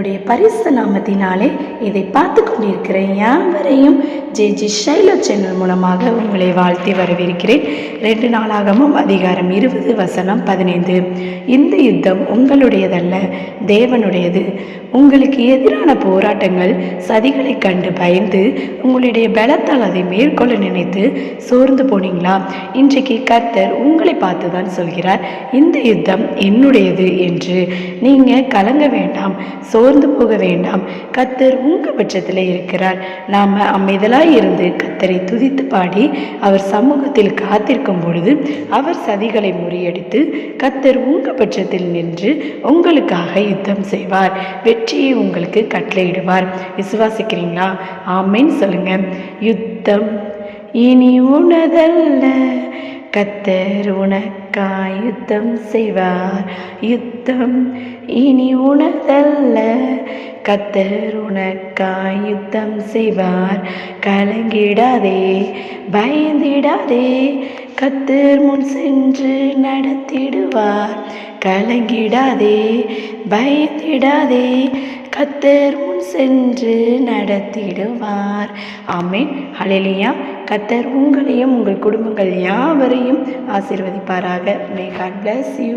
பரிசு நாமத்தினாலே இதை பார்த்து கொண்டிருக்கிற யாவரையும் ஜே ஜி ஷைலோ சேனல் மூலமாக உங்களை வாழ்த்தி வரவேற்கிறேன். ரெண்டு நாளாகவும் அதிகாரம் இருபது வசனம் பதினைந்து. இந்த யுத்தம் உங்களுடையதல்ல தேவனுடையது. உங்களுக்கு எதிரான போராட்டங்கள் சதிகளை கண்டு பயந்து உங்களுடைய பலத்தால் அதை மேற்கொள்ள நினைத்து சோர்ந்து போனீங்களா? இன்றைக்கு கர்த்தர் உங்களை பார்த்து தான் சொல்கிறார். இந்த யுத்தம் என்னுடையது என்று. நீங்கள் கலங்க வேண்டாம் சோர்ந்து போக வேண்டாம். கர்த்தர் உங்கள் பட்சத்தில் இருக்கிறார். நாம் அமைதலாக இருந்து கர்த்தரை துதித்து பாடி அவர் சமூகத்தில் காத்திருக்கும் பொழுது அவர் சதிகளை முறியடித்து கர்த்தர் உங்கள் பட்சத்தில் நின்று உங்களுக்காக யுத்தம் செய்வார். வெற்றியை உங்களுக்கு கட்டளையிடுவார். விசுவாசிக்கிறீங்களா? ஆமைன்னு சொல்லுங்க. யுத்தம் இனி உனதல்ல. கத்தர் உனக்காய் யுத்தம் செய்வார். யுத்தம் இனி உனதல்ல. கத்தர் உனக்காய் யுத்தம் செய்வார். கலங்கிடாதே பயந்திடாதே. கத்தர் முன் சென்று நடத்திடுவார். கலங்கிடாதே பயந்திடாதே கத்தர் முன் சென்று நடத்திடுவார். ஆமேன். ஹalleluya. கத்தர் உங்களையும் உங்கள் குடும்பங்கள் யாவரையும் ஆசீர்வதிப்பாராக. May God bless you